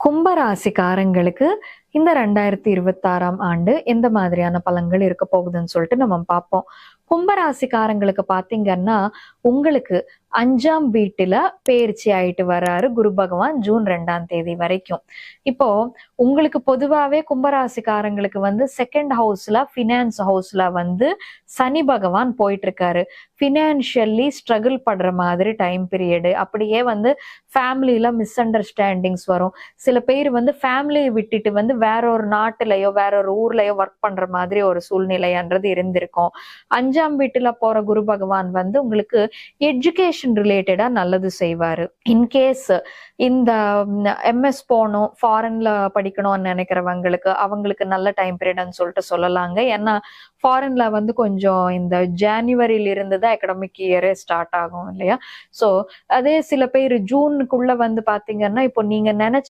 கும்பராசிக்காரங்களுக்கு இந்த ரெண்டாயிரத்தி இருபத்தாறாம் ஆண்டு எந்த மாதிரியான பலன்கள் இருக்க போகுதுன்னு சொல்லிட்டு நம்ம பார்ப்போம். கும்பராசிக்காரங்களுக்கு பாத்தீங்கன்னா உங்களுக்கு அஞ்சாம் வீட்டுல பேர்ச்சி ஆயிட்டு வர்றாரு குரு பகவான் ஜூன் ரெண்டாம் தேதி வரைக்கும். இப்போ உங்களுக்கு பொதுவாவே கும்பராசிக்காரங்களுக்கு வந்து செகண்ட் ஹவுஸ்ல ஃபினான்ஸ் ஹவுஸ்ல வந்து சனி பகவான் போயிட்டு இருக்காரு ஃபினான்ஷியல்லி ஸ்ட்ரகிள் படுற மாதிரி டைம் பீரியடு அப்படியே வந்து ஃபேமிலியில மிஸ் அண்டர்ஸ்டாண்டிங்ஸ் வரும். சில பேர் வந்து ஃபேமிலியை விட்டுட்டு வந்து வேற ஒரு நாட்டுலயோ வேற ஒரு ஊர்லயோ ஒர்க் பண்ற மாதிரி ஒரு சூழ்நிலைன்றது இருந்திருக்கும். அஞ்சாம் வீட்டுல போற குரு பகவான் வந்து உங்களுக்கு எஜுகேஷன் ரிலேட்டடா நல்லது செய்வாரு. இன்கேஸ் இந்த எம்எஸ் போகணும் ஃபாரின்ல படிக்கணும்னு நினைக்கிறவங்களுக்கு அவங்களுக்கு நல்ல டைம் பீரியட்னு சொல்லிட்டு சொல்லலாங்க. ஏன்னா ஃபாரின்ல வந்து கொஞ்சம் இந்த ஜனவரியில இருந்து தான் அகடமிக் இயரே ஸ்டார்ட் ஆகும் இல்லையா? ஸோ அதே சில பேர் ஜூனுக்குள்ள வந்து பாத்தீங்கன்னா இப்போ நீங்க நினைச்ச